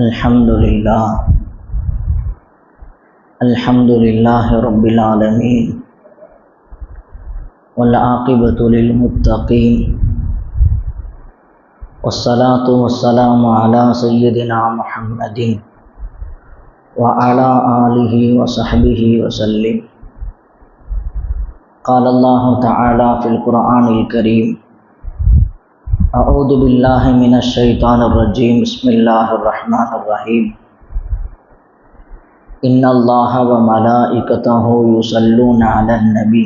الحمد لله الحمد لله رب العالمين والعاقبة للمتقين والصلاة والسلام على سيدنا محمد وعلى آله وصحبه وسلم۔ قال الله تعالى في القرآن الكريم اعوذ باللہ من الشیطان الرجیم، بسم اللہ الرحمن الرحیم۔ ان اللہ و ملائکتہ یصلون علی النبی۔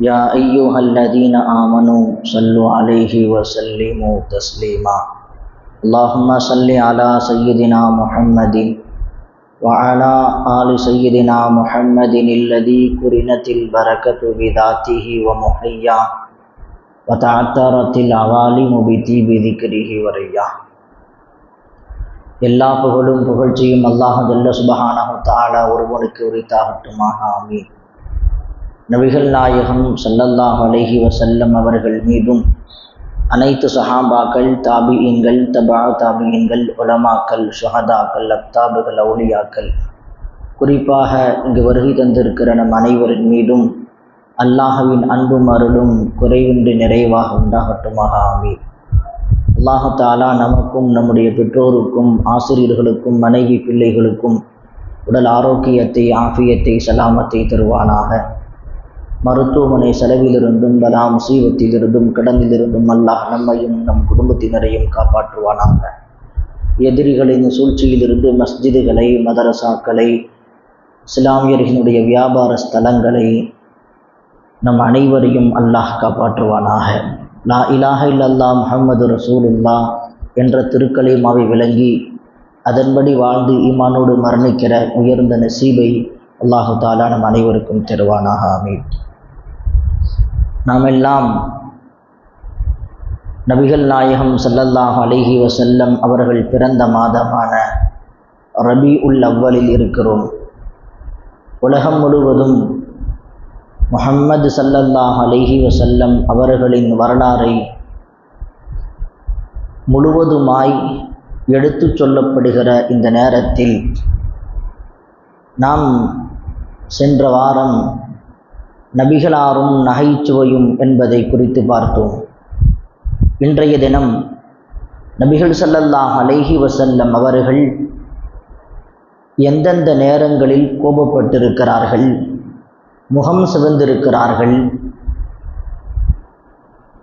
یا ایوہ الذین آمنوا صلو علیہ وسلموا تسلیما۔ اللہم صلی علی سیدنا محمد وعلا آل سیدنا محمد اللذی قرنت البرکت بذاته ومحياه வத்தாத்தரத்தில் அவாலி முபித்தி பிதிக்கிரிஹி வரையா. எல்லா புகழும் புகழ்ச்சியும் அல்லாஹ் ஜல்ல தாலா ஒருவனுக்கு உரித்தாகட்டுமாக ஆமி நபிகள் நாயகம் சல்லல்லாஹ் அலஹி வசல்லம் அவர்கள் மீதும் அனைத்து சஹாபாக்கள் தாபியன்கள் தபா தாபியன்கள் உலமாக்கள் சுஹதாக்கள் அப்தாபுகள் அவுலியாக்கள் குறிப்பாக இங்கு வருகை தந்திருக்கிற நம் அனைவரின் மீதும் அல்லாஹவின் அன்பும் அருளும் குறைவின்றி நிறைவாக உண்டாகட்டுமாக ஆமீர் அல்லாஹு தாலா நமக்கும் நம்முடைய பெற்றோருக்கும் ஆசிரியர்களுக்கும் மனைவி பிள்ளைகளுக்கும் உடல் ஆரோக்கியத்தை ஆஃபியத்தை சலாமத்தை தருவானாக. மருத்துவமனை செலவிலிருந்தும் பலா முசீபத்திலிருந்தும் கடனிலிருந்தும் அல்லாஹ் நம்மையும் நம் குடும்பத்தினரையும் காப்பாற்றுவானாக. எதிரிகளின் சூழ்ச்சியிலிருந்து மஸ்ஜிதுகளை மதரசாக்களை இஸ்லாமியர்களினுடைய வியாபார ஸ்தலங்களை நம் அனைவரையும் அல்லாஹ் காப்பாற்றுவானாக. லா இலாஹ இல்லல்லா முஹம்மது ரசூலுல்லா என்ற திருக்கலைமாவை விளங்கி அதன்படி வாழ்ந்து ஈமானோடு மரணிக்கிற உயர்ந்த நசீபை அல்லாஹு தாலா நம் அனைவருக்கும் தருவானாக ஆமீன். நாம் எல்லாம் நபிகள் நாயகம் சல்லல்லாஹ் அலிஹி வசல்லம் அவர்கள் பிறந்த மாதமான ரபி உல் அவ்வலில் இருக்கிறோம். உலகம் முழுவதும் முஹம்மது சல்லல்லாஹ் அலிஹி வசல்லம் அவர்களின் வரலாறை முழுவதுமாய் எடுத்து சொல்லப்படுகிற இந்த நேரத்தில் நாம் சென்ற வாரம் நபிகளாரும் நகைச்சுவையும் என்பதை குறித்து பார்த்தோம். இன்றைய தினம் நபிகள் சல்லல்லாஹ் அலைஹி வசல்லம் அவர்கள் எந்தெந்த நேரங்களில் கோபப்பட்டிருக்கிறார்கள்? முகம் சிவந்திருக்கிறார்கள்.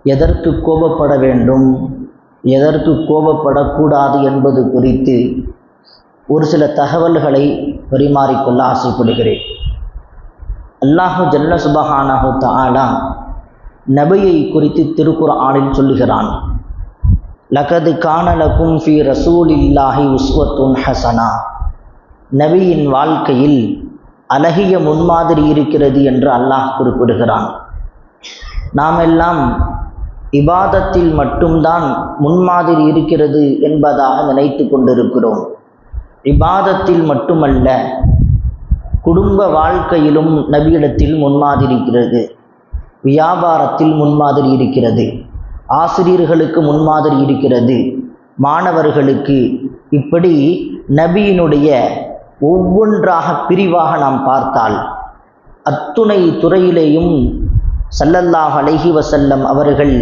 எதற்கு கோபப்பட வேண்டும்? எதற்கு கோபப்படக்கூடாது என்பது குறித்து ஒரு சில தகவல்களை பரிமாறிக்கொள்ள ஆசைப்படுகிறேன். அல்லாஹு ஜல்ல சுபஹானாஹு தாலா நபியை குறித்து திருக்குற ஆணில் சொல்லுகிறான். லகது காணலக்கும் ஃபி ரசூல் இல்லாஹி உஸ்வத்துன் ஹசனா. நபியின் வாழ்க்கையில் அழகிய முன்மாதிரி இருக்கிறது என்று அல்லாஹ் குறிப்பிடுகிறான். நாம் எல்லாம் இபாதத்தில் மட்டும்தான் முன்மாதிரி இருக்கிறது என்பதாக நினைத்து கொண்டிருக்கிறோம். இபாதத்தில் மட்டுமல்ல குடும்ப வாழ்க்கையிலும் நபியிடத்தில் முன்மாதிரி இருக்கிறது. வியாபாரத்தில் முன்மாதிரி இருக்கிறது. ஆசிரியர்களுக்கு முன்மாதிரி இருக்கிறது. மாணவர்களுக்கு இப்படி நபியினுடைய ஒவ்வொன்றாக பிரிவாக நாம் பார்த்தால் அத்துணை துறையிலேயும் சல்லல்லாஹ் அலஹி வசல்லம் அவர்கள்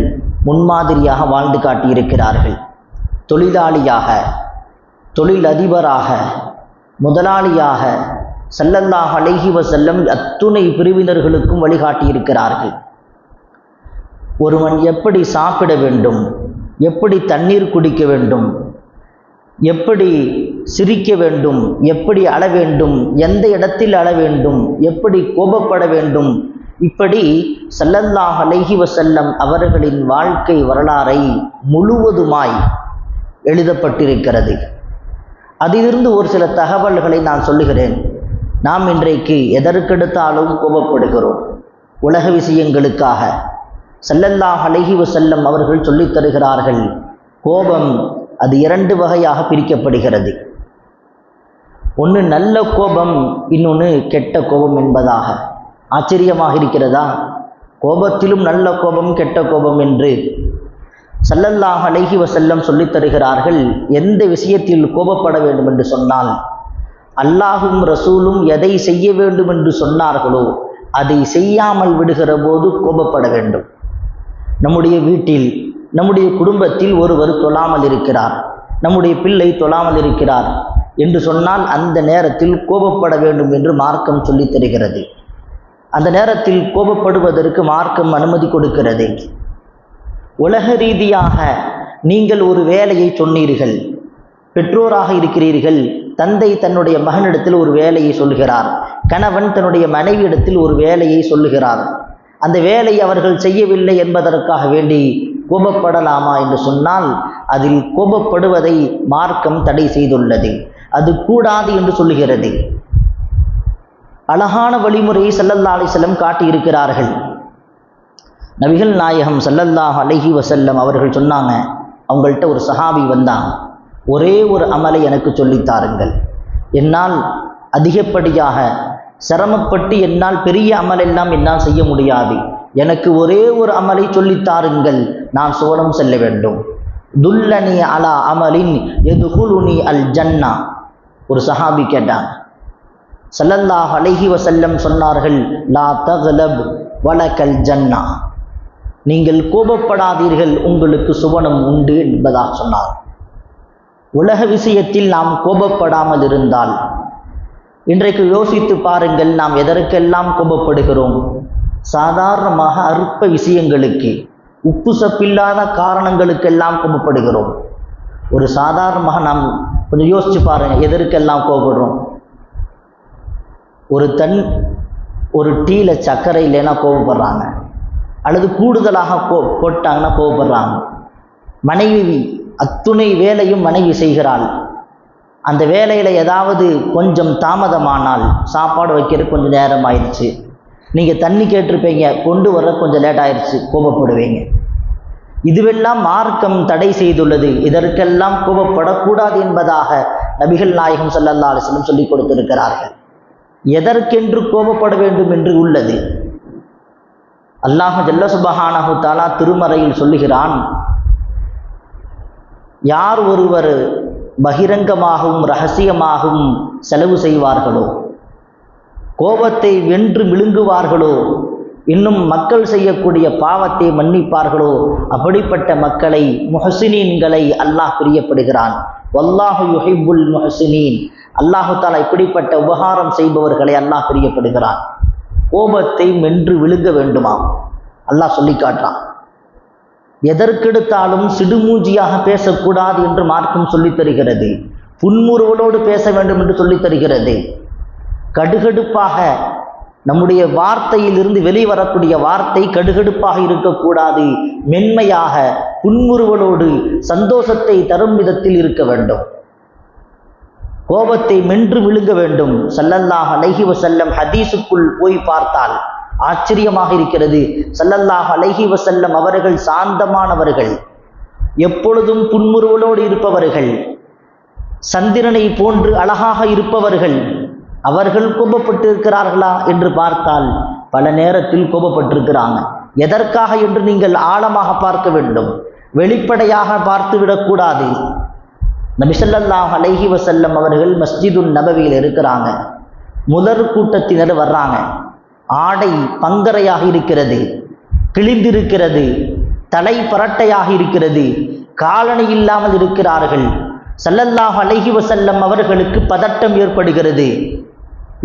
முன்மாதிரியாக வாழ்ந்து காட்டியிருக்கிறார்கள். தொழிலாளியாக தொழிலதிபராக முதலாளியாக சல்லல்லாஹ் அலஹி வசல்லம் அத்துணை பிரிவினர்களுக்கும் வழிகாட்டியிருக்கிறார்கள். ஒருவன் எப்படி சாப்பிட வேண்டும் எப்படி தண்ணீர் குடிக்க வேண்டும் எப்படி சிரிக்க வேண்டும் எப்படி அழ வேண்டும் எந்த இடத்தில் அழ வேண்டும் எப்படி கோபப்பட வேண்டும் இப்படி சல்லல்லாஹ் அலைஹி வசல்லம் அவர்களின் வாழ்க்கை வரலாறை முழுவதுமாய் எழுதப்பட்டிருக்கிறது. அதிலிருந்து ஒரு சில தகவல்களை நான் சொல்லுகிறேன். நாம் இன்றைக்கு எதற்கெடுத்தாலும் கோபப்படுகிறோம். உலக விஷயங்களுக்காக. செல்லல்லாஹ் அலைஹி செல்லம் அவர்கள் சொல்லித் தருகிறார்கள் கோபம் அது இரண்டு வகையாக பிரிக்கப்படுகிறது. ஒன்று நல்ல கோபம் இன்னொன்று கெட்ட கோபம் என்பதாக. ஆச்சரியமாக இருக்கிறதா? கோபத்திலும் நல்ல கோபம் கெட்ட கோபம் என்று சல்லல்லாஹ் அலைஹி வசல்லம் சொல்லித் தருகிறார்கள். எந்த விஷயத்தில் கோபப்பட வேண்டும் என்று சொன்னால் அல்லாஹும் ரசூலும் எதை செய்ய வேண்டும் என்று சொன்னார்களோ அதை செய்யாமல் விடுகிற போது கோபப்பட வேண்டும். நம்முடைய வீட்டில் நம்முடைய குடும்பத்தில் ஒருவர் தொழாமல் இருக்கிறார். நம்முடைய பிள்ளை தொழாமல் இருக்கிறார் என்று சொன்னால் அந்த நேரத்தில் கோபப்பட வேண்டும் என்று மார்க்கம் சொல்லித் தருகிறது. அந்த நேரத்தில் கோபப்படுவதற்கு மார்க்கம் அனுமதி கொடுக்கிறது. உலக ரீதியாக நீங்கள் ஒரு வேலையை சொன்னீர்கள். பெற்றோராக இருக்கிறீர்கள். தந்தை தன்னுடைய மகனிடத்தில் ஒரு வேலையை சொல்கிறார். கணவன் தன்னுடைய மனைவியிடத்தில் ஒரு வேலையை சொல்லுகிறார். அந்த வேலை அவர்கள் செய்யவில்லை என்பதற்காக வேண்டி கோபப்படலாமா என்று சொன்னால் அதில் கோபப்படுவதை மார்க்கம் தடை செய்துள்ளது. அது கூடாது என்று சொல்லுகிறது. அழகான வழிமுறையை சல்லல்லா அலிசல்லம் காட்டியிருக்கிறார்கள். நபிகள் நாயகம் சல்லல்லாஹ் அலஹி வசல்லம் அவர்கள் சொன்னாங்க அவங்கள்ட்ட ஒரு சஹாபி வந்தாங்க ஒரே ஒரு அமலை எனக்கு சொல்லித்தாருங்கள் என்னால் அதிகப்படியாக சிரமப்பட்டு என்னால் பெரிய அமலெல்லாம் என்னால் செய்ய முடியாது. எனக்கு ஒரே ஒரு அமலை சொல்லித்தாருங்கள் நான் சோனம் செல்ல வேண்டும். துல்லனி அலா அமலின் எதுகுலுனி அல் ஜன்னா. ஒரு சஹாபி கேட்டாங்க சல்லல்லாஹ் அலைஹி வசல்லம் சொன்னார்கள் லா தகலப் வலக்கல் ஜன்னா. நீங்கள் கோபப்படாதீர்கள் உங்களுக்கு சுவனம் உண்டு என்பதாக சொன்னார். உலக விஷயத்தில் நாம் கோபப்படாமல் இருந்தால் இன்றைக்கு யோசித்து பாருங்கள் நாம் எதற்கெல்லாம் கோபப்படுகிறோம்? சாதாரணமாக அற்ப விஷயங்களுக்கு உப்பு சப்பில்லாத காரணங்களுக்கெல்லாம் கோபப்படுகிறோம் ஒரு சாதாரணமாக நாம் கொஞ்சம் யோசிச்சு பாருங்கள் எதற்கெல்லாம் கோபப்படுறோம்? ஒரு தன் ஒரு டீல சர்க்கரை இல்லைன்னா கோபப்படுறாங்க. அல்லது கூடுதலாக கோ போட்டாங்கன்னா கோபப்படுறாங்க. மனைவி அத்துணை வேலையும் மனைவி செய்கிறாள். அந்த வேலையில் ஏதாவது கொஞ்சம் தாமதமானால் சாப்பாடு வைக்கிறதுக்கு கொஞ்சம் நேரம் ஆயிடுச்சு. நீங்கள் தண்ணி கேட்டிருப்பீங்க கொண்டு வர கொஞ்சம் லேட் ஆயிடுச்சு கோபப்படுவீங்க. இதுவெல்லாம் மார்க்கம் தடை செய்துள்ளது. இதற்கெல்லாம் கோபப்படக்கூடாது என்பதாக நபிகள் நாயகம் சல்லல்லா அலிஸ்லம் சொல்லிக் கொடுத்திருக்கிறார்கள். எதற்கென்று கோபப்பட வேண்டும் என்று உள்ளது? அல்லாஹு ஜல்ல சுபஹானஹு தாலா திருமறையில் சொல்லுகிறான் யார் ஒருவர் பகிரங்கமாகவும் ரகசியமாகவும் செலவு செய்வார்களோ கோபத்தை வென்று விழுங்குவார்களோ இன்னும் மக்கள் செய்யக்கூடிய பாவத்தை மன்னிப்பார்களோ? அப்படிப்பட்ட மக்களை முஹசினீன்களை அல்லாஹ் பிரியப்படுகிறான். வல்லாஹு யுஹிபுல் முஹசினீன். அல்லாஹு தாலா இப்படிப்பட்ட உபகாரம் செய்பவர்களை அல்லாஹ் பிரியப்படுகிறான். கோபத்தை மென்று விழுங்க வேண்டுமாம் அல்லாஹ் சொல்லி காட்டுறான். எதற்கெடுத்தாலும் சிடுமூஞ்சியாக பேசக்கூடாது என்று மார்க்கம் சொல்லித் தருகிறது. புன்முறுவலோடு பேச வேண்டும் என்று சொல்லித் தருகிறது. கடுகடுப்பாக நம்முடைய வார்த்தையிலிருந்து வெளிவரக்கூடிய வார்த்தை கடுகடுப்பாக இருக்கக்கூடாது. மென்மையாக புன்முறுவலோடு சந்தோஷத்தை தரும் விதத்தில் இருக்க வேண்டும். கோபத்தை மென்று விழுங்க வேண்டும். சல்லல்லாஹ் அலஹி வசல்லம் ஹதீஸுக்குள் போய் பார்த்தால் ஆச்சரியமாக இருக்கிறது. சல்லல்லாஹ் அலஹி வசல்லம் அவர்கள் சாந்தமானவர்கள். எப்பொழுதும் புன்முறுவலோடு இருப்பவர்கள். சந்திரனை போன்று அழகாக இருப்பவர்கள். அவர்கள் கோபப்பட்டு இருக்கிறார்களா என்று பார்த்தால் பல நேரத்தில் கோபப்பட்டிருக்கிறாங்க. எதற்காக என்று நீங்கள் ஆழமாக பார்க்க வேண்டும். வெளிப்படையாக பார்த்துவிடக்கூடாது நபிசல்லாஹ் அலைஹி வசல்லம் அவர்கள் மஸ்ஜிதுன் நபவியில் இருக்கிறாங்க. முதற் கூட்டத்தினர் வர்றாங்க. ஆடை பங்கரையாக இருக்கிறது கிழிந்திருக்கிறது தலை பரட்டையாக இருக்கிறது காலணி இல்லாமல் இருக்கிறார்கள். சல்லல்லாஹ் அலஹி வசல்லம் அவர்களுக்கு பதட்டம் ஏற்படுகிறது.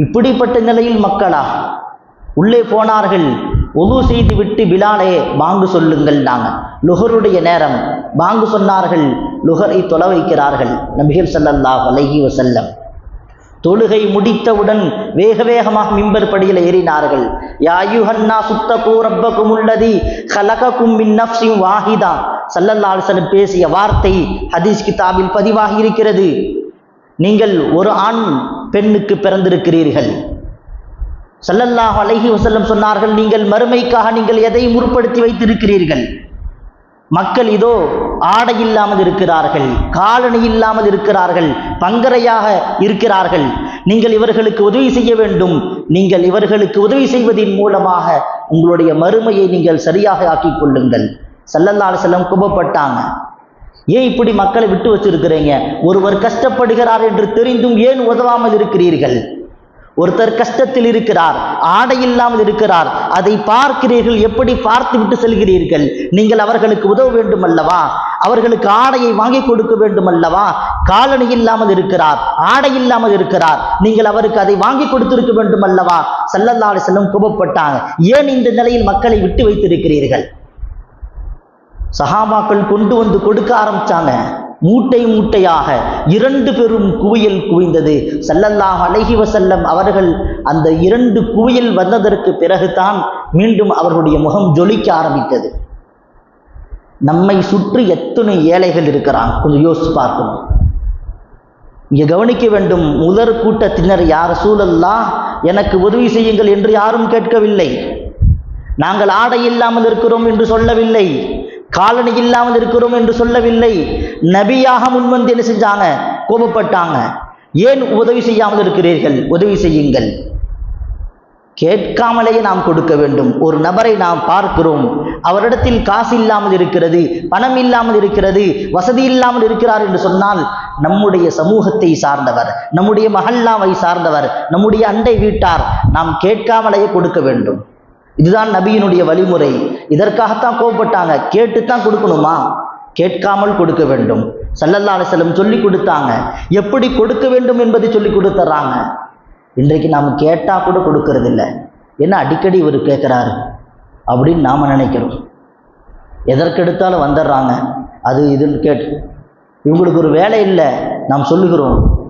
இப்படிப்பட்ட நிலையில் மக்களா உள்ளே போனார்கள் ஒது செய்து விட்டு பிலாலே பாங்கு சொல்லுங்கள் நாங்கள் லுகருடைய நேரம் பாங்கு சொன்னார்கள் லுகரை தொலை வைக்கிறார்கள் நபிகள் சல்லல்லாஹ் அலஹி வசல்லம் தொழுகை முடித்தவுடன் வேக வேகமாக மிம்பர் படியில் ஏறினார்கள். யாயுஹன்னா சுத்தகூ ரப்பக்கும் உள்ளதி ஹலகக்கும் மின்னப்சியும் வாஹிதா. சல்லல்லா பேசிய வார்த்தை ஹதீஸ் கிதாபில் பதிவாகி இருக்கிறது. நீங்கள் ஒரு ஆண் பெண்ணுக்கு பிறந்திருக்கிறீர்கள். சல்லல்லாஹ் அலைஹி வசல்லம் சொன்னார்கள் நீங்கள் மறுமைக்காக நீங்கள் எதை முற்படுத்தி வைத்திருக்கிறீர்கள்? மக்கள் இதோ ஆடை இல்லாமல் இருக்கிறார்கள் காலணி இல்லாமல் இருக்கிறார்கள் பங்கரையாக இருக்கிறார்கள். நீங்கள் இவர்களுக்கு உதவி செய்ய வேண்டும். நீங்கள் இவர்களுக்கு உதவி செய்வதின் மூலமாக உங்களுடைய மறுமையை நீங்கள் சரியாக ஆக்கிக் கொள்ளுங்கள். சல்லல்லா செல்லம் கோபப்பட்டாங்க. ஏன் இப்படி மக்களை விட்டு வச்சிருக்கிறீங்க? ஒருவர் கஷ்டப்படுகிறார் என்று தெரிந்தும் ஏன் உதவாமல் இருக்கிறீர்கள்? ஒருத்தர் கஷ்டத்தில் இருக்கிறார் ஆடை இல்லாமல் இருக்கிறார் அதை பார்க்கிறீர்கள் எப்படி பார்த்து விட்டு செல்கிறீர்கள்? நீங்கள் அவர்களுக்கு உதவ வேண்டும் அல்லவா அவர்களுக்கு ஆடையை வாங்கி கொடுக்க வேண்டும் அல்லவா காலணி இல்லாமல் இருக்கிறார் ஆடை இல்லாமல் இருக்கிறார் நீங்கள் அவருக்கு அதை வாங்கி கொடுத்திருக்க வேண்டும் அல்லவா சல்லல்லா செல்லும் கோபப்பட்டாங்க. ஏன் இந்த நிலையில் மக்களை விட்டு வைத்திருக்கிறீர்கள்? சஹாபாக்கள் கொண்டு வந்து கொடுக்க ஆரம்பிச்சாங்க. மூட்டை மூட்டையாக இரண்டு பெரும் குவியல் குவிந்தது. சல்லல்லாஹ் அலைஹி வசல்லம் அவர்கள் அந்த இரண்டு குவியல் வந்ததற்கு பிறகுதான் மீண்டும் அவர்களுடைய முகம் ஜொலிக்க ஆரம்பித்தது. நம்மை சுற்றி எத்தனை ஏழைகள் இருக்கிறான் கொஞ்சம் யோசிச்சு பார்க்கணும். இங்கே கவனிக்க வேண்டும் முதற் கூட்டத்தினர் யார் சூழல்லா எனக்கு உதவி செய்யுங்கள் என்று யாரும் கேட்கவில்லை. நாங்கள் ஆடை இல்லாமல் இருக்கிறோம் என்று சொல்லவில்லை. காலணி இல்லாமல் இருக்கிறோம் என்று சொல்லவில்லை. நபியாக முன்வந்து என்ன செஞ்சாங்க? கோபப்பட்டாங்க. ஏன் உதவி செய்யாமல் இருக்கிறீர்கள்? உதவி செய்யுங்கள். கேட்காமலேயே நாம் கொடுக்க வேண்டும். ஒரு நபரை நாம் பார்க்கிறோம். அவரிடத்தில் காசு இல்லாமல் இருக்கிறது பணம் இல்லாமல் இருக்கிறது வசதி இல்லாமல் இருக்கிறார் என்று சொன்னால் நம்முடைய சமூகத்தை சார்ந்தவர் நம்முடைய மஹல்லாவை சார்ந்தவர் நம்முடைய அண்டை வீட்டார் நாம் கேட்காமலேயே கொடுக்க வேண்டும். இதுதான் நபியினுடைய வழிமுறை. இதற்காகத்தான் கோவப்பட்டாங்க கேட்டுத்தான் கொடுக்கணுமா? கேட்காமல் கொடுக்க வேண்டும். சல்லல்லா அலிசல்லம் சொல்லி கொடுத்தாங்க. எப்படி கொடுக்க வேண்டும் என்பதை சொல்லி கொடுத்துட்றாங்க இன்றைக்கு நாம் கேட்டால் கூட கொடுக்கறது இல்லை என்ன அடிக்கடி இவர் கேட்குறாரு அப்படின்னு நாம் நினைக்கிறோம். எதற்கெடுத்தாலும் வந்துடுறாங்க. அது இதுன்னு கேட்டு. இவங்களுக்கு ஒரு வேலை இல்லை. நாம் சொல்லுகிறோம்.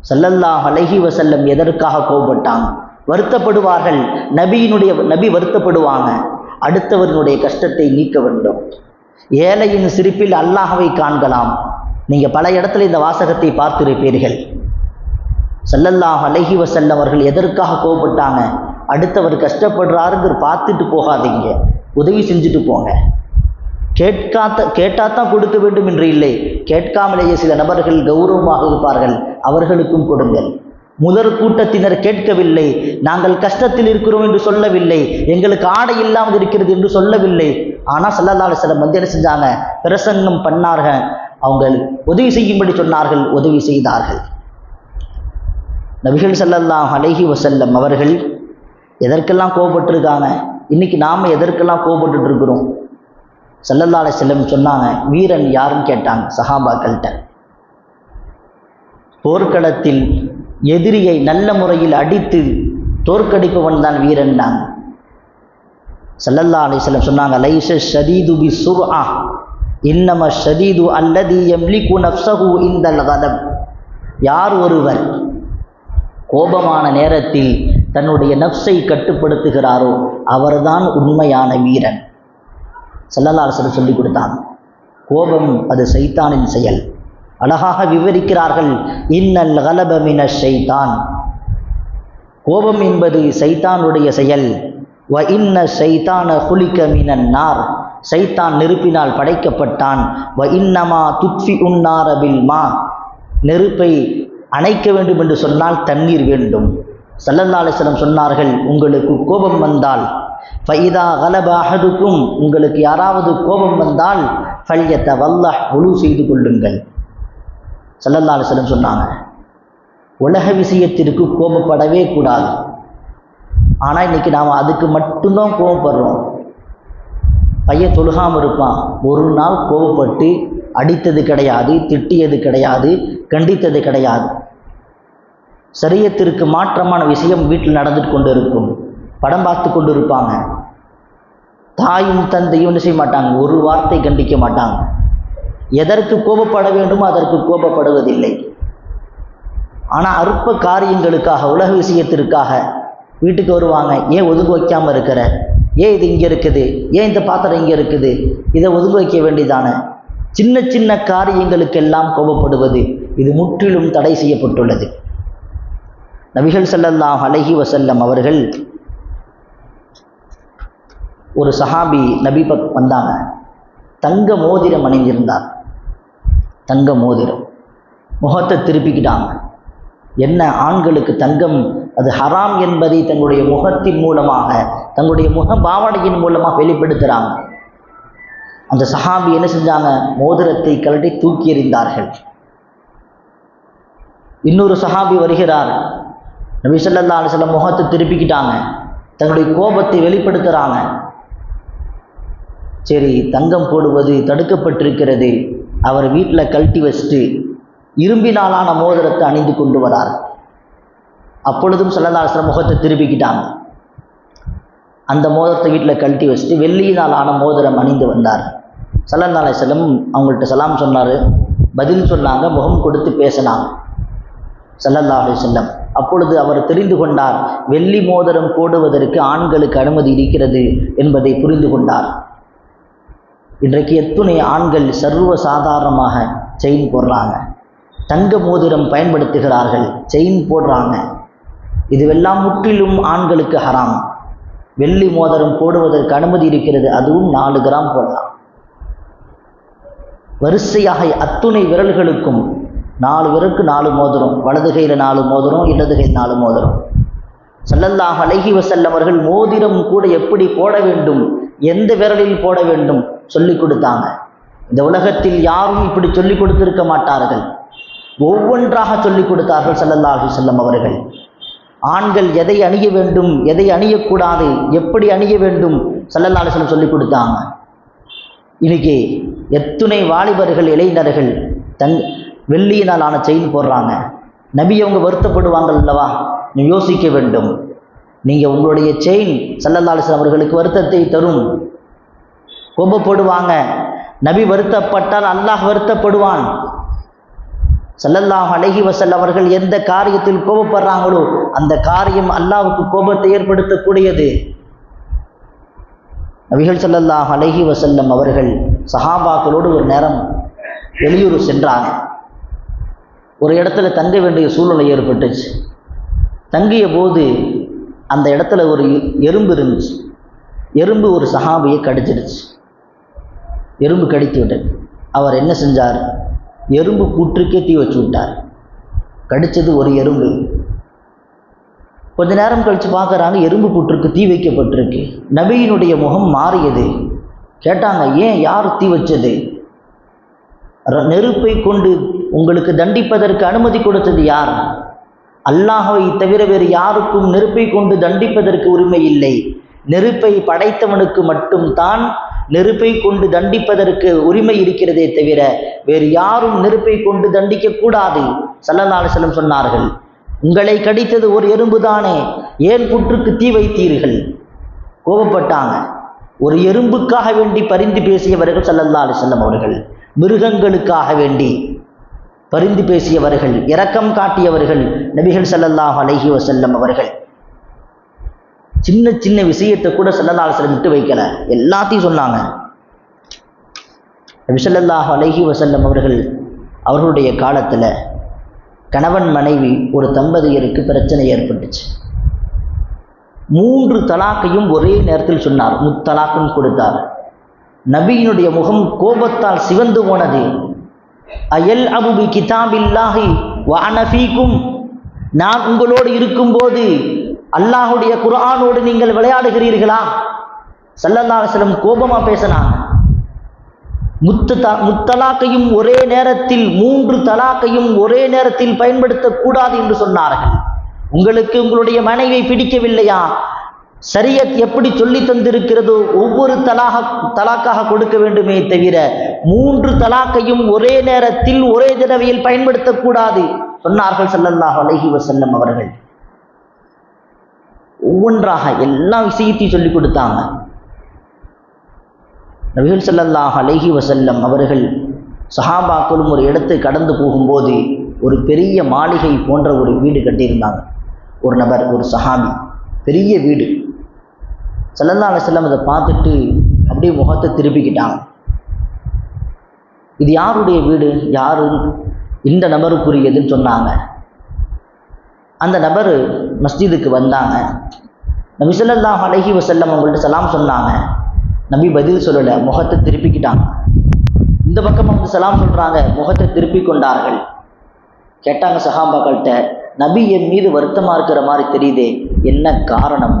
செல்லல்லா அழகி வசல்லம் எதற்காக கோபப்பட்டாங்க? வருத்தப்படுவார்கள். நபியினுடைய நபி வருத்தப்படுவாங்க. அடுத்தவர்களுடைய கஷ்டத்தை நீக்க வேண்டும். ஏழையின் சிரிப்பில் அல்லாஹவை காண்கலாம். நீங்கள் பல இடத்துல இந்த வாசகத்தை பார்த்திருப்பீர்கள். சல்லல்லாஹ் அலைஹி வசல்லம் அவர்கள் எதற்காக கோவப்பட்டாங்க அடுத்தவர் கஷ்டப்படுறாருங்கிற பார்த்துட்டு போகாதீங்க. உதவி செஞ்சுட்டு போங்க. கேட்காத்த கேட்டாத்தான் கொடுக்க வேண்டும் என்று இல்லை. கேட்காமலேயே சில நபர்கள் கௌரவமாக இருப்பார்கள். அவர்களுக்கும் கொடுங்கள். முதற் கூட்டத்தினர் கேட்கவில்லை. நாங்கள் கஷ்டத்தில் இருக்கிறோம் என்று சொல்லவில்லை. எங்களுக்கு ஆடை இல்லாமல் இருக்கிறது என்று சொல்லவில்லை. ஆனால் சல்லல்லா அலிஸ்லம் வந்து என்ன செஞ்சாங்க? பிரசங்கம் பண்ணார்கள். அவங்க உதவி செய்யும்படி சொன்னார்கள். உதவி செய்தார்கள். நபிகள் செல்லல்லாம் அலைஹி வசல்லம் அவர்கள் எதற்கெல்லாம் கோபப்பட்டிருக்காங்க? இன்னைக்கு நாம் எதற்கெல்லாம் கோபப்பட்டுட்டு இருக்கிறோம் ஸல்லல்லாஹு செல்லம் சொன்னாங்க. வீரன் யாருன்னு கேட்டாங்க சஹாபாக்கள்கிட்ட. போர்க்களத்தில் எதிரியை நல்ல முறையில் அடித்து தோற்கடிப்பவன் தான் வீரன் தான் சல்லல்லா அலிஸ்லம் சொன்னாங்க லைச ஷதீது பி சுர்ஆ இன்னம ஷதீது அல்லதி யம்லிகு நஃப்ஸஹு இந்தல் கதம் யார் ஒருவர் கோபமான நேரத்தில் தன்னுடைய நப்சை கட்டுப்படுத்துகிறாரோ அவர்தான் உண்மையான வீரன். சல்லல்லா அலிஸ்லம் சொல்லி கொடுத்தாங்க கோபம் அது சைத்தானின் செயல். அழகாக விவரிக்கிறார்கள். இன்னல் கலபமின ஷைத்தான் கோபம் என்பது சைத்தானுடைய செயல். வ இன்ன சைத்தான குலிக்க மினன் நார் சைத்தான் நெருப்பினால் படைக்கப்பட்டான். வ இன்னமா துட்ஃபி உன்னாரபில் மா. நெருப்பை அணைக்க வேண்டும் என்று சொன்னால் தண்ணீர் வேண்டும். சல்லல்லா சொன்னார்கள் உங்களுக்கு கோபம் வந்தால். ஃபைதா கலப அகதுக்கும் உங்களுக்கு யாராவது கோபம் வந்தால் ஃபல்யத்தை வல்லஹ் ஒழு செய்து கொள்ளுங்கள். சல்லல்லா அலிஸ்லம் சொன்னாங்க. உலக விஷயத்திற்கு கோபப்படவே கூடாது. ஆனால் இன்றைக்கி நாம் அதுக்கு மட்டும்தான் கோபப்படுறோம். பையன் தொழுகாமல் இருப்பான். ஒரு நாள் கோபப்பட்டு அடித்தது கிடையாது திட்டியது கிடையாது கண்டித்தது கிடையாது. சரியத்திற்கு மாற்றமான விஷயம் வீட்டில் நடந்துட்டு கொண்டு இருக்கும் படம் பார்த்து கொண்டு இருப்பாங்க தாயும் தந்தையும் என்ன செய்ய மாட்டாங்க? ஒரு வார்த்தை கண்டிக்க மாட்டாங்க. எதற்கு கோபப்பட வேண்டுமோ அதற்கு கோபப்படுவதில்லை. ஆனால் அற்ப காரியங்களுக்காக உலக விஷயத்திற்காக வீட்டுக்கு வருவாங்க. ஏன் ஒதுங்க வைக்காமல் இருக்கிற? ஏன் இது இங்கே இருக்குது? ஏன் இந்த பாத்திரம் இங்கே இருக்குது? இதை ஒதுங்க வைக்க வேண்டியதான? சின்ன சின்ன காரியங்களுக்கெல்லாம் கோபப்படுவது இது முற்றிலும் தடை செய்யப்பட்டுள்ளது. நபிகள் செல்லல்லாம் அழகி வசல்லம் அவர்கள் ஒரு சஹாபி நபி பக் வந்தாங்க. தங்க மோதிரம் அணிந்திருந்தார். தங்க மோதிரம். முகத்தை திருப்பிக்கிட்டாங்க. என்ன ஆண்களுக்கு தங்கம் அது ஹராம் என்பதை தங்களுடைய முகத்தின் மூலமாக தங்களுடைய முக பாவனையின் மூலமாக வெளிப்படுத்துகிறாங்க அந்த சஹாபி என்ன செஞ்சாங்க? மோதிரத்தை கழட்டி தூக்கி எறிந்தார்கள். இன்னொரு சஹாபி வருகிறார். நபி ஸல்லல்லாஹு அலைஹி முகத்தை திருப்பிக்கிட்டாங்க. தங்களுடைய கோபத்தை வெளிப்படுத்துகிறாங்க சரி தங்கம் போடுவது தடுக்கப்பட்டிருக்கிறது. அவர் வீட்டில் கழட்டி வச்சுட்டு இரும்பினாலான மோதிரத்தை அணிந்து கொண்டு வரார். அப்பொழுதும் ஸல்லல்லாஹு முகத்தை திருப்பிக்கிட்டாங்க. அந்த மோதிரத்தை வீட்டில் கழட்டி வச்சுட்டு வெள்ளியினாலான மோதிரம் அணிந்து வந்தார். சல்லந்தாலை செல்லம் அவங்கள்ட்ட சலாம் சொன்னார். பதில் சொன்னாங்க முகம் கொடுத்து பேசினாங்க. ஸல்லல்லாஹு செல்லம் அப்பொழுது அவர் தெரிந்து கொண்டார் வெள்ளி மோதிரம் போடுவதற்கு ஆண்களுக்கு அனுமதி இருக்கிறது என்பதை புரிந்து கொண்டார். இன்றைக்கு எத்துணை ஆண்கள் சர்வ சாதாரணமாக செயின் போடுறாங்க. தங்க மோதிரம் பயன்படுத்துகிறார்கள் செயின் போடுறாங்க. இதுவெல்லாம் முற்றிலும் ஆண்களுக்கு ஹராம். வெள்ளி மோதிரம் போடுவதற்கு அனுமதி இருக்கிறது அதுவும் நாலு கிராம் போடலாம். வரிசையாக அத்துணை விரல்களுக்கும் நாலு பேருக்கு நாலு மோதிரம் வலது கையில் நாலு மோதிரம் இடது கை நாலு மோதிரம். செல்லல்லாக அழகி வசல்லவர்கள் மோதிரம் கூட எப்படி போட வேண்டும் எந்த விரலில் போட வேண்டும் சொல்லி கொடுத்தாங்க. இந்த உலகத்தில் யாரும் இப்படி சொல்லி கொடுத்திருக்க மாட்டார்கள். ஒவ்வொன்றாக சொல்லி கொடுத்தார்கள் ஸல்லல்லாஹு செல்லம் அவர்கள். ஆண்கள் எதை அணிய வேண்டும் எதை அணியக்கூடாது எப்படி அணிய வேண்டும் ஸல்லல்லாஹு செல்லம் சொல்லி கொடுத்தாங்க. இன்னைக்கு எத்துணை வாலிபர்கள் இளைஞர்கள் தங் வெள்ளியினால் ஆன செயின் போடுறாங்க. நபி அவங்க வருத்தப்படுவாங்க அல்லவா? நீ யோசிக்க வேண்டும். நீங்கள் உங்களுடைய செயின் ஸல்லல்லாஹு அவர்களுக்கு வருத்தத்தை தரும். கோபப்படுவாங்க நபி வருத்தப்பட்டால் அல்லாஹ் வருத்தப்படுவான். ஸல்லல்லாஹு அழகி வசல் அவர்கள் எந்த காரியத்தில் கோபப்படுறாங்களோ அந்த காரியம் அல்லாவுக்கு கோபத்தை ஏற்படுத்தக்கூடியது. நபிகள் ஸல்லல்லாஹு அழகி வசல்லம் அவர்கள் சஹாபாக்களோடு ஒரு நேரம் வெளியூர் சென்றாங்க. ஒரு இடத்துல தங்க வேண்டிய சூழ்நிலை ஏற்பட்டுச்சு. தங்கிய போது அந்த இடத்துல ஒரு எறும்பு இருந்துச்சு. எறும்பு ஒரு சஹாபியை கடிச்சிடுச்சு எறும்பு கடித்து விட்டது. அவர் என்ன செஞ்சார்? எறும்பு புற்றுக்கே தீ வச்சு விட்டார். கடித்தது ஒரு எறும்பு. கொஞ்ச நேரம் கழித்து பார்க்குறாங்க எறும்பு புற்றுக்கு தீ வைக்கப்பட்டிருக்கு. நபியினுடைய முகம் மாறியது. கேட்டாங்க ஏன் யார் தீ வச்சது? நெருப்பை கொண்டு உங்களுக்கு தண்டிப்பதற்கு அனுமதி கொடுத்தது யார்? அல்லாஹவை தவிர வேறு யாருக்கும் நெருப்பை கொண்டு தண்டிப்பதற்கு உரிமை இல்லை. நெருப்பை படைத்தவனுக்கு மட்டும்தான் நெருப்பை கொண்டு தண்டிப்பதற்கு உரிமை இருக்கிறதே தவிர வேறு யாரும் நெருப்பை கொண்டு தண்டிக்க கூடாது. சல்லல்லாலு செல்லம் சொன்னார்கள் உங்களை கடித்தது ஒரு எறும்பு தானே ஏன் புற்றுக்கு தீ வைத்தீர்கள்? கோபப்பட்டாங்க. ஒரு எறும்புக்காக வேண்டி பரிந்து பேசியவர்கள் ஸல்லல்லாஹு அலைஹி அவர்கள் மிருகங்களுக்காக வேண்டி பரிந்து பேசியவர்கள் இரக்கம் காட்டியவர்கள் நபிகள் ஸல்லல்லாஹு அலஹி வசல்லம் அவர்கள். சின்ன சின்ன விஷயத்தை கூட ஸல்லல்லாஹு சில விட்டு வைக்கல. எல்லாத்தையும் சொன்னாங்க. விசல்லல்லாஹ் அலஹி வசல்லம் அவர்கள் அவர்களுடைய காலத்தில் கணவன் மனைவி ஒரு தம்பதியருக்கு பிரச்சனை ஏற்பட்டுச்சு. மூன்று தலாக்கையும் ஒரே நேரத்தில் சொன்னார். முத்தலாக்கும் கொடுத்தார். நபியினுடைய முகம் கோபத்தால் சிவந்து போனது. அயல் அபுபி கிதாபில்லாஹி வானஃபீக்கும் நான் உங்களோடு இருக்கும்போது அல்லாஹுடைய குரானோடு நீங்கள் விளையாடுகிறீர்களா? சல்லல்லாஹலம் கோபமா பேசினாங்க. முத்து த முத்தலாக்கையும் ஒரே நேரத்தில் மூன்று தலாக்கையும் ஒரே நேரத்தில் பயன்படுத்தக்கூடாது என்று சொன்னார்கள். உங்களுக்கு உங்களுடைய மனைவியை பிடிக்கவில்லையா? சரியத் எப்படி சொல்லி தந்திருக்கிறதோ ஒவ்வொரு தலாக தலாக்காக கொடுக்க வேண்டுமே தவிர மூன்று தலாக்கையும் ஒரே நேரத்தில் ஒரே தடவையில் பயன்படுத்தக்கூடாது சொன்னார்கள் சல்லல்லாஹ் அலஹி வசல்லம் அவர்கள். ஒவ்வொன்றாக எல்லா விஷயத்தையும் சொல்லி கொடுத்தாங்க. நபிகள் ஸல்லல்லாஹு அலஹி வசல்லம் அவர்கள் சஹாபாக்களும் ஒரு இடத்தை கடந்து போகும்போது ஒரு பெரிய மாளிகை போன்ற ஒரு வீடு கட்டியிருந்தாங்க. ஒரு நபர் ஒரு சஹாபி பெரிய வீடு. ஸல்லல்லாஹு அலைஹி அதை பார்த்துட்டு அப்படியே முகத்தை திருப்பிக்கிட்டாங்க. இது யாருடைய வீடு? யாரு? இந்த நபருக்குரியதுன்னு சொன்னாங்க. அந்த நபர் மஸ்ஜிதுக்கு வந்தாங்க. நபி ஸல்லல்லாஹு அலைஹி வசல்லம் அவங்கள்ட்ட சலாம் சொன்னாங்க. நபி பதில் சொல்லலை முகத்தை திருப்பிக்கிட்டாங்க. இந்த பக்கம் வந்து சலாம் சொல்கிறாங்க முகத்தை திருப்பி கொண்டார்கள். கேட்டாங்க சஹாபாக்கள்கிட்ட நபி என் மீது வருத்தமாக இருக்கிற மாதிரி தெரியுதே என்ன காரணம்?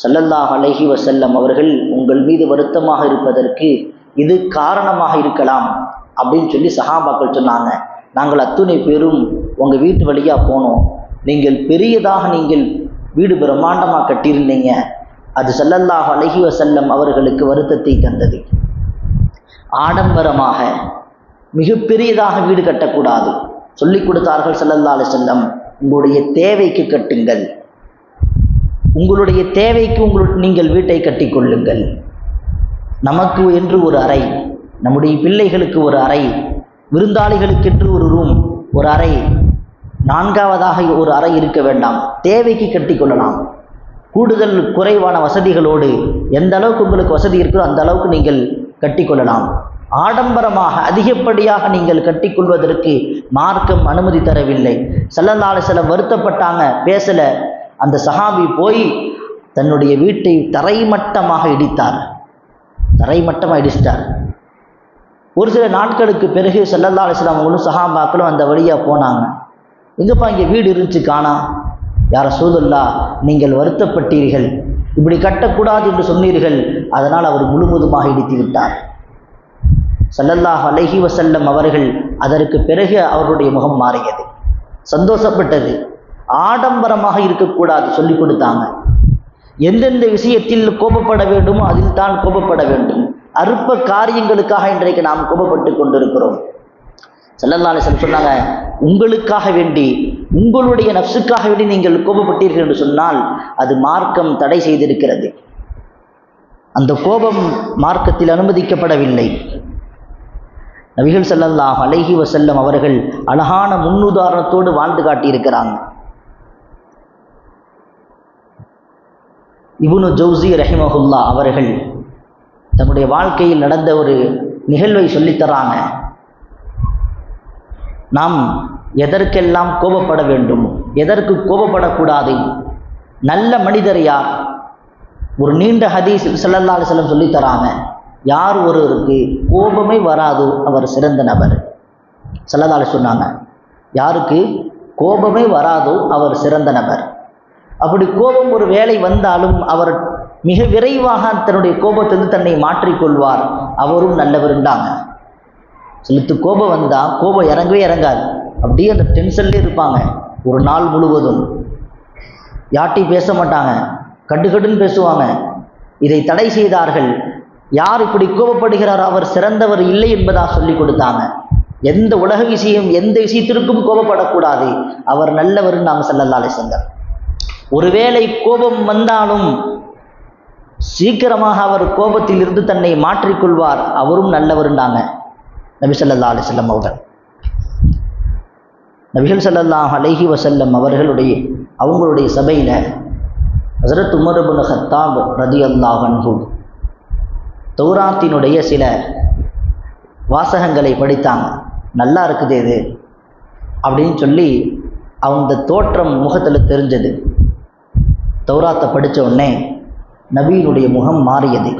ஸல்லல்லாஹு அலைஹி வசல்லம் அவர்கள் உங்கள் மீது வருத்தமாக இருப்பதற்கு இது காரணமாக இருக்கலாம் அப்படின்னு சொல்லி சஹாபாக்கள் சொன்னாங்க. நாங்கள் அத்துணை பேரும் உங்கள் வீட்டு வழியாக போனோம். நீங்கள் பெரியதாக நீங்கள் வீடு பிரம்மாண்டமாக கட்டியிருந்தீங்க. அது செல்லல்லாக அழகிவ செல்லம் அவர்களுக்கு வருத்தத்தை தந்தது. ஆடம்பரமாக மிகப்பெரியதாக வீடு கட்டக்கூடாது. சொல்லிக் கொடுத்தார்கள் ஸல்லல்லாஹு செல்லம் வஸல்லம் உங்களுடைய தேவைக்கு கட்டுங்கள். உங்களுடைய தேவைக்கு உங்கள் நீங்கள் வீட்டை கட்டிக்கொள்ளுங்கள் நமக்கு என்று ஒரு அறை நம்முடைய பிள்ளைகளுக்கு ஒரு அறை விருந்தாளிகளுக்கென்று ஒரு ரூம் ஒரு அறை நான்காவதாக ஒரு அறை இருக்க வேண்டாம். தேவைக்கு கட்டி கொள்ளலாம் கூடுதல் குறைவான வசதிகளோடு எந்த அளவுக்கு உங்களுக்கு வசதி இருக்கோ அந்த அளவுக்கு நீங்கள் கட்டிக்கொள்ளலாம். ஆடம்பரமாக அதிகப்படியாக நீங்கள் கட்டிக்கொள்வதற்கு மார்க்கம் அனுமதி தரவில்லை. செல்லல்லால சில வருத்தப்பட்டாங்க பேசல. அந்த சஹாபி போய் தன்னுடைய வீட்டை தரைமட்டமாக இடித்தார். தரைமட்டமாக இடிச்சிட்டார். ஒரு சில நாட்களுக்கு பிறகு செல்லல்லா அலிஸ்லாம் அவங்களும் சஹாபாக்களும் அந்த வழியாக போனாங்க. எங்கப்பா இங்கே வீடு இருந்துச்சு காணா? யார சூதுல்லா நீங்கள் வருத்தப்பட்டீர்கள். இப்படி கட்டக்கூடாது என்று சொன்னீர்கள். அதனால் அவர் முழுவதுமாக இடித்து விட்டார். சல்லல்லாஹ் அலஹி வசல்லம் அவர்கள் அதற்கு பிறகு அவருடைய முகம் மாறியது. சந்தோஷப்பட்டது. ஆடம்பரமாக இருக்கக்கூடாது சொல்லி கொடுத்தாங்க. எந்தெந்த விஷயத்தில் கோபப்பட வேண்டுமோ அதில் தான் கோபப்பட வேண்டும். அற்ப காரியங்களுக்காக இன்றைக்கு நாம் கோபப்பட்டு கொண்டிருக்கிறோம். செல்லல்லாலே சொன்னாங்க உங்களுக்காக வேண்டி உங்களுடைய நப்சுக்காக வேண்டி நீங்கள் கோபப்பட்டீர்கள் என்று சொன்னால் அது மார்க்கம் தடை செய்திருக்கிறது. அந்த கோபம் மார்க்கத்தில் அனுமதிக்கப்படவில்லை. நபிகள் செல்லல்லாம் அலைஹி வசல்லம் அவர்கள் அழகான முன்னுதாரணத்தோடு வாழ்ந்து காட்டியிருக்கிறாங்க. இபுனு ஜவுசி ரஹிமஹுல்லா அவர்கள் தன்னுடைய வாழ்க்கையில் நடந்த ஒரு நிகழ்வை சொல்லித் தராங்க நாம் எதற்கெல்லாம் கோபப்பட வேண்டும் எதற்கு கோபப்படக்கூடாது? நல்ல மனிதர் யார்? ஒரு நீண்ட ஹதீஸ் ஸல்லல்லாஹு அலைஹி சொல்லித்தராங்க. யார் ஒருவருக்கு கோபமே வராதோ அவர் சிறந்த நபர். ஸல்லல்லாஹு சொன்னாங்க. யாருக்கு கோபமே வராதோ அவர் சிறந்த நபர். அப்படி கோபம் ஒரு வேலை வந்தாலும் அவர் மிக விரைவாக தன்னுடைய கோபத்திலிருந்து தன்னை மாற்றிக்கொள்வார். அவரும் நல்லவருண்டாங்க செலுத்து கோபம் வந்தால் கோபம் இறங்கவே இறங்காது. அப்படியே அந்த டென்ஷன்லேயே இருப்பாங்க. ஒரு நாள் முழுவதும். யார்ட்டையும் பேச மாட்டாங்க. கட்டு கட்டுன்னு பேசுவாங்க. இதை தடை செய்தார்கள். யார் இப்படி கோபப்படுகிறார்? அவர் சிறந்தவர் இல்லை என்பதாக சொல்லி கொடுத்தாங்க. எந்த உலக விஷயம் எந்த விஷயத்திற்கும் கோபப்படக்கூடாது. அவர் நல்லவர் நாம் செல்லல்லாலே சென்றார் ஒருவேளை கோபம் வந்தாலும் சீக்கிரமாக அவர் கோபத்தில் இருந்து தன்னை மாற்றிக்கொள்வார். அவரும் நல்லவருண்டாங்க நபி ஸல்லல்லாஹு அலைஹி வஸல்லம் அவர்கள். நபிகள் சல்லாஹ் அலஹி வசல்லம் அவர்களுடைய அவங்களுடைய சபையில் ஹசரத் உமர் ஹத்தாப் ரதி அன்ஹு தௌராத்தினுடைய சில வாசகங்களை படித்தாங்க. நல்லா இருக்குது இது அப்படின்னு சொல்லி அவங்க தோற்றம் முகத்தில் தெரிஞ்சது. தௌராத்தை படித்த உடனே நபியினுடைய முகம் மாறியது.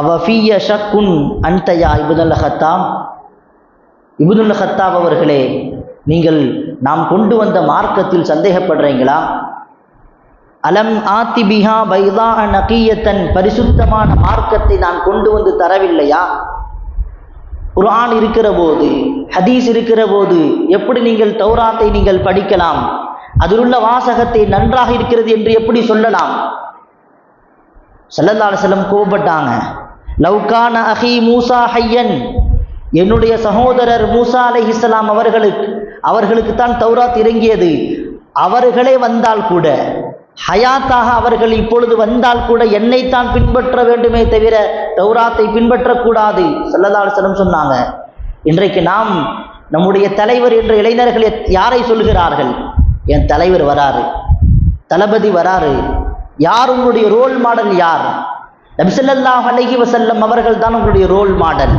அவஃபிய ஷக்குன் அன்தயா இபுதுல் ஹத்தாம் இபுதுல் ஹத்தாப் அவர்களே நீங்கள் நாம் கொண்டு வந்த மார்க்கத்தில் சந்தேகப்படுறீங்களா? அலம் ஆத்தி பிஹா பைதா நகியத்தன் பரிசுத்தமான மார்க்கத்தை நான் கொண்டு வந்து தரவில்லையா? குர்ஆன் இருக்கிற போது ஹதீஸ் இருக்கிற போது எப்படி நீங்கள் தௌராத்தை நீங்கள் படிக்கலாம்? அதிலுள்ள வாசகத்தை நன்றாக இருக்கிறது என்று எப்படி சொல்லலாம்? ஸல்லல்லாஹு செல்லம் கோபப்பட்டாங்க. லவ்கான அஹி மூசா ஹையன். என்னுடைய சகோதரர் மூசா அலைஹிஸ்ஸலாம் அவர்களுக்கு அவர்களுக்கு தான் தௌராத் இறங்கியது. அவர்களே வந்தால் கூட ஹயாத்தாக அவர்கள் இப்பொழுது வந்தால் கூட என்னைத்தான் பின்பற்ற வேண்டுமே தவிர தௌராத்தை பின்பற்றக்கூடாது செல்லதால் செல்லம் சொன்னாங்க. இன்றைக்கு நாம் நம்முடைய தலைவர் என்ற இளைஞர்கள் யாரை சொல்கிறார்கள்? என் தலைவர் வராரு. தளபதி வராரு. யார் உங்களுடைய ரோல் மாடல் யார்? நபிசல்லாஹ் அலஹி வசல்லம் அவர்கள் தான் உங்களுடைய ரோல் மாடல்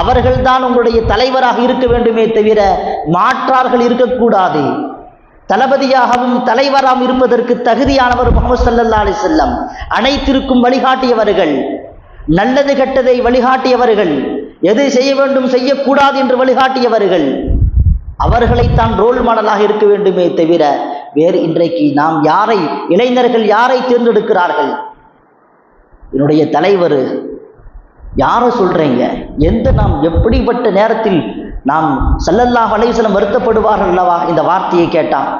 அவர்கள் தான் உங்களுடைய தலைவராக இருக்க வேண்டுமே தவிர மாற்றார்கள் இருக்கக்கூடாது. தளபதியாகவும் தலைவராகவும் இருப்பதற்கு தகுதியானவர் முகமது சல்லல்லா அலி செல்லம் அனைத்திற்கும் வழிகாட்டியவர்கள். நல்லது கெட்டதை வழிகாட்டியவர்கள். எது செய்ய வேண்டும் செய்யக்கூடாது என்று வழிகாட்டியவர்கள். அவர்களைத்தான் ரோல் மாடலாக இருக்க வேண்டுமே தவிர வேறு இன்றைக்கு நாம் யாரை இளைஞர்கள் யாரை தேர்ந்தெடுக்கிறார்கள்? என்னுடைய தலைவர் யாரை சொல்கிறீங்க எந்த நாம் எப்படிப்பட்ட நேரத்தில் நாம் ஸல்லல்லாஹு அலைஹி வருத்தப்படுவார்கள் அல்லவா? இந்த வார்த்தையை கேட்டால்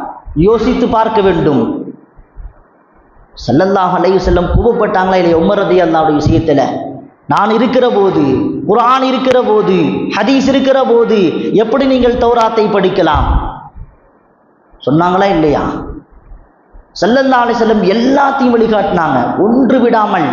யோசித்து பார்க்க வேண்டும். ஸல்லல்லாஹு அலைஹி கூவப்பட்டாங்களா கோபப்பட்டாங்களா இல்லையா உமர் ரலியல்லாஹு விஷயத்தில்? நான் இருக்கிற போது குரான் இருக்கிற போது ஹதீஸ் இருக்கிற போது எப்படி நீங்கள் தௌராத்தை படிக்கலாம்? சொன்னாங்களா இல்லையா? ஸல்லல்லாஹு அலைஹி எல்லாத்தையும் வழிகாட்டினாங்க. ஒன்று விடாமல்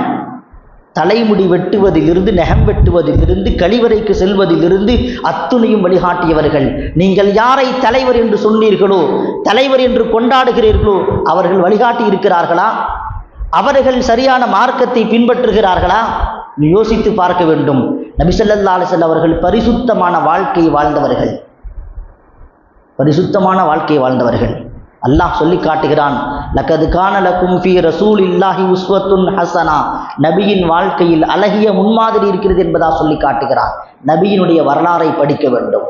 தலைமுடி வெட்டுவதிலிருந்து நெகம் வெட்டுவதிலிருந்து கழிவறைக்கு செல்வதிலிருந்து அத்துணையும் வழிகாட்டியவர்கள். நீங்கள் யாரை தலைவர் என்று சொன்னீர்களோ தலைவர் என்று கொண்டாடுகிறீர்களோ அவர்கள் வழிகாட்டி இருக்கிறார்களா? அவர்கள் சரியான மார்க்கத்தை பின்பற்றுகிறார்களா? யோசித்து பார்க்க வேண்டும். நபிசல்லா அலிசல் அவர்கள் பரிசுத்தமான வாழ்க்கை வாழ்ந்தவர்கள். பரிசுத்தமான வாழ்க்கையை வாழ்ந்தவர்கள். அல்லாஹ் சொல்லி காட்டுகிறான் லக்கது கான ஃபி ரசூல் இல்லாஹி உஸ்வத்துன் ஹசனா. நபியின் வாழ்க்கையில் அழகிய முன்மாதிரி இருக்கிறது என்பதா சொல்லி காட்டுகிறான் நபியினுடைய வரலாறை படிக்க வேண்டும்.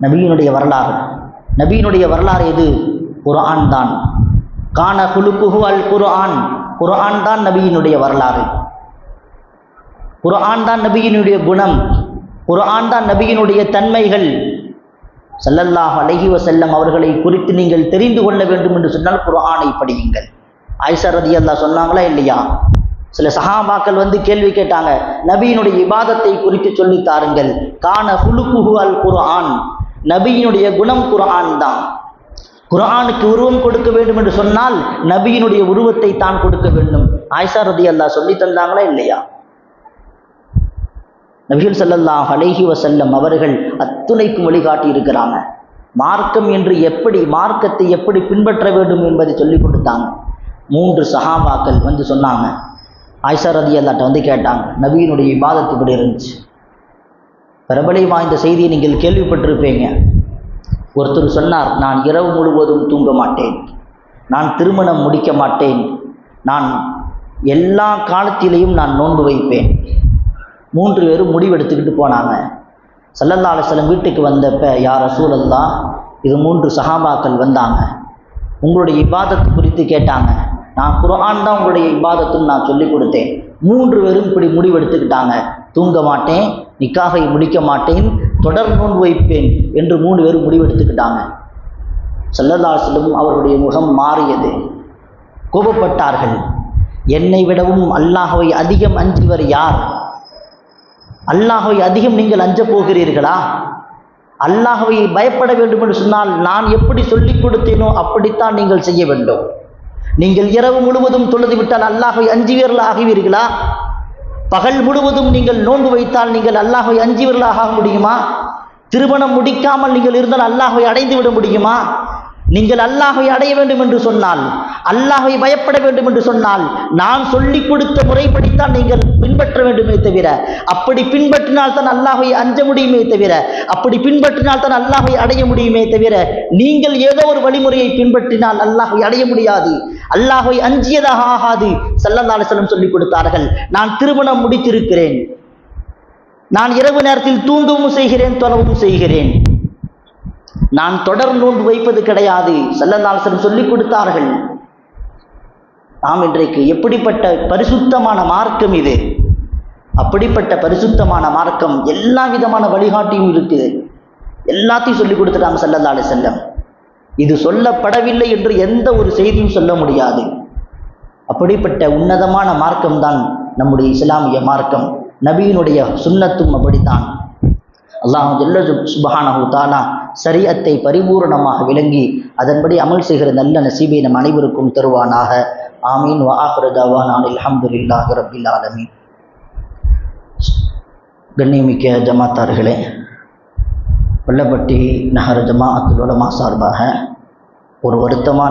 நபியினுடைய வரலாறு. நபியினுடைய வரலாறு எது? குர்ஆன் தான். கான குலுக்குஹு அல் குர்ஆன். குர்ஆன் தான் நபியினுடைய வரலாறு. குர்ஆன் தான் நபியினுடைய குணம். குர்ஆன் தான் நபியினுடைய தன்மைகள். சல்லல்லாஹ் அலஹி வசல்லம் அவர்களை குறித்து நீங்கள் தெரிந்து கொள்ள வேண்டும் என்று சொன்னால் குரானை படியுங்கள். ஆயிஷார் ரதி அல்லா சொன்னாங்களா இல்லையா? சில சஹாபாக்கள் வந்து கேள்வி கேட்டாங்க நபியினுடைய இபாதத்தை குறித்து சொல்லித் தாருங்கள். கான ஹுலுக்குஹு அல் குர்ஆன் நபியினுடைய குணம் குர்ஆன் தான். குர்ஆனுக்கு உருவம் கொடுக்க வேண்டும் என்று சொன்னால் நபியினுடைய உருவத்தை தான் கொடுக்க வேண்டும். ஆயிஷா அல்லா சொல்லி தந்தாங்களா இல்லையா? நபிகள் சல்லல்லாஹ் அலைஹி வசல்லம் அவர்கள் அத்துணைக்கும் வழிகாட்டி இருக்கிறாங்க மார்க்கம் என்று எப்படி மார்க்கத்தை எப்படி பின்பற்ற வேண்டும் என்பதை சொல்லிக் கொடுத்தாங்க. மூன்று சஹாபாக்கள் வந்து சொன்னாங்க. ஆயிஷா ரதி அல்லாட்ட வந்து கேட்டாங்க நபியினுடைய விவாதத்து இப்படி இருந்துச்சு? பிரபலை வாய்ந்த செய்தியை நீங்கள் கேள்விப்பட்டிருப்பீங்க. ஒருத்தர் சொன்னார் நான் இரவு முழுவதும் தூங்க மாட்டேன். நான் திருமணம் முடிக்க மாட்டேன். நான் எல்லா காலத்திலையும் நான் நோன்பு வைப்பேன். மூன்று பேரும் முடிவெடுத்துக்கிட்டு போனாங்க. சல்லல்லா அலுவலம் வீட்டுக்கு வந்தப்ப யார் ரசூலல்லா இது மூன்று சஹாபாக்கள் வந்தாங்க. உங்களுடைய இபாதத்து குறித்து கேட்டாங்க. நான் குரான் தான் உங்களுடைய இபாதத்துன்னு நான் சொல்லி கொடுத்தேன். மூன்று பேரும் இப்படி முடிவெடுத்துக்கிட்டாங்க. தூங்க மாட்டேன் நிக்காகை முடிக்க மாட்டேன் தொடர் நோன் வைப்பேன் என்று மூணு பேரும் முடிவெடுத்துக்கிட்டாங்க. சல்லல்லா அவருடைய முகம் மாறியது. கோபப்பட்டார்கள். என்னை விடவும் அல்லாஹவை அதிகம் அஞ்சுவர் யார்? அல்லாஹ்வை அதிகம் நீங்கள் அஞ்ச போகிறீர்களா? அல்லாஹவை பயப்பட வேண்டும் என்று சொன்னால் நான் எப்படி சொல்லிக் கொடுத்தேனோ அப்படித்தான் நீங்கள் செய்ய வேண்டும். நீங்கள் இரவு முழுவதும் தொழுது விட்டால் அல்லாஹை அஞ்சுவீர்களா ஆகுவீர்களா? பகல் முழுவதும் நீங்கள் நோன்பு வைத்தால் நீங்கள் அல்லாஹை அஞ்சுவீர்களாக ஆக முடியுமா? திருமணம் முடிக்காமல் நீங்கள் இருந்தால் அல்லாஹை அடைந்து விட முடியுமா? நீங்கள் அல்லாஹை அடைய வேண்டும் என்று சொன்னால் அல்லாஹை பயப்பட வேண்டும் என்று சொன்னால் நான் சொல்லிக் கொடுத்த முறைப்படித்தான் நீங்கள் பின்பற்ற வேண்டுமே தவிர அப்படி பின்பற்றினால் தான் அல்லாஹை அஞ்ச முடியுமே தவிர அப்படி பின்பற்றினால் தான் அல்லாஹை அடைய முடியுமே தவிர நீங்கள் ஏதோ ஒரு வழிமுறையை பின்பற்றினால் அல்லாஹை அடைய முடியாது. அல்லாஹை அஞ்சியதாக ஆகாது ஸல்லல்லாஹு செல்லம் சொல்லிக் கொடுத்தார்கள். நான் திருமணம் முடித்திருக்கிறேன். நான் இரவு நேரத்தில் தூங்கவும் செய்கிறேன் தொலவும் செய்கிறேன். நான் தொடர் நோன்பு வைப்பது கிடையாது செல்லந்தாசனம் சொல்லிக் கொடுத்தார்கள். நாம் இன்றைக்கு எப்படிப்பட்ட பரிசுத்தமான மார்க்கம் இது? அப்படிப்பட்ட பரிசுத்தமான மார்க்கம் எல்லா விதமான வழிகாட்டியும் இருக்குது எல்லாத்தையும் சொல்லிக் கொடுத்துட்டாங்க செல்லந்தாலே செல்லம் இது சொல்லப்படவில்லை என்று எந்த ஒரு செய்தியும் சொல்ல முடியாது. அப்படிப்பட்ட உன்னதமான மார்க்கம்தான் நம்முடைய இஸ்லாமிய மார்க்கம். நபியினுடைய சுண்ணத்தும் அப்படித்தான். அல்லாஹ் ஜல்ல சுபஹானஹு தாலா சரியத்தை பரிபூரணமாக விளங்கி அதன்படி அமல் செய்கிற நல்ல நசீபை நம் அனைவருக்கும் தருவானாக. ஆமீன். வாஹர் தவான் அல்ஹம்துலில்லாஹ் ரபில் ஆலமீன். கண்ணியமிக்க ஜமாத்தார்களே வெள்ளப்பட்டி நகர ஜமாஅத்துல் உலமா சார்பாக ஒரு வருத்தமான